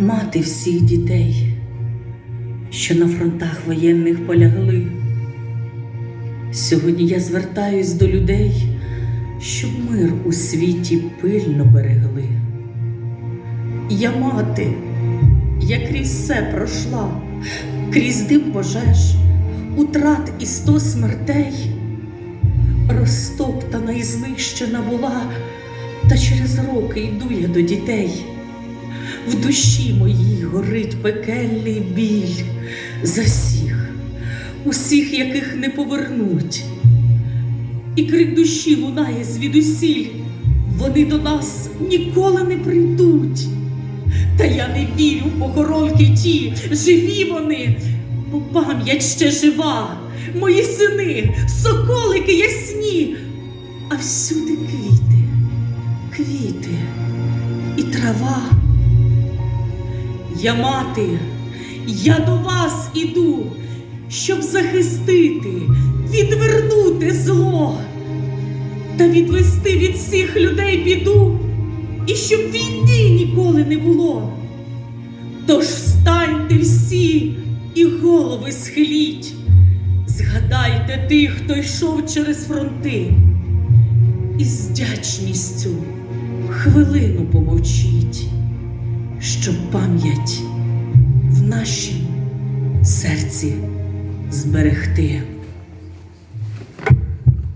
мати всіх дітей, що на фронтах воєнних полягли. Сьогодні я звертаюсь до людей, щоб мир у світі пильно берегли. Я мати, я крізь все пройшла, крізь дим пожеж, утрат і сто смертей, розтоптана і знищена була, та через роки йду я до дітей. В душі моїй горить пекельний біль за всіх, усіх, яких не повернуть. І крик душі лунає звідусіль, вони до нас ніколи не прийдуть. Та я не вірю в похоронки ті, живі вони, бо пам'ять ще жива, мої сини, соколики ясні, а всюди квіти, квіти і трава. Я мати, я до вас іду, щоб захистити, відвернути зло та відвести від всіх людей біду, і щоб війни ніколи не було. Тож встаньте всі і голови схиліть, згадайте тих, хто йшов через фронти, і з вдячністю хвилину помовчіть щоб пам'ять в нашій серці зберегти.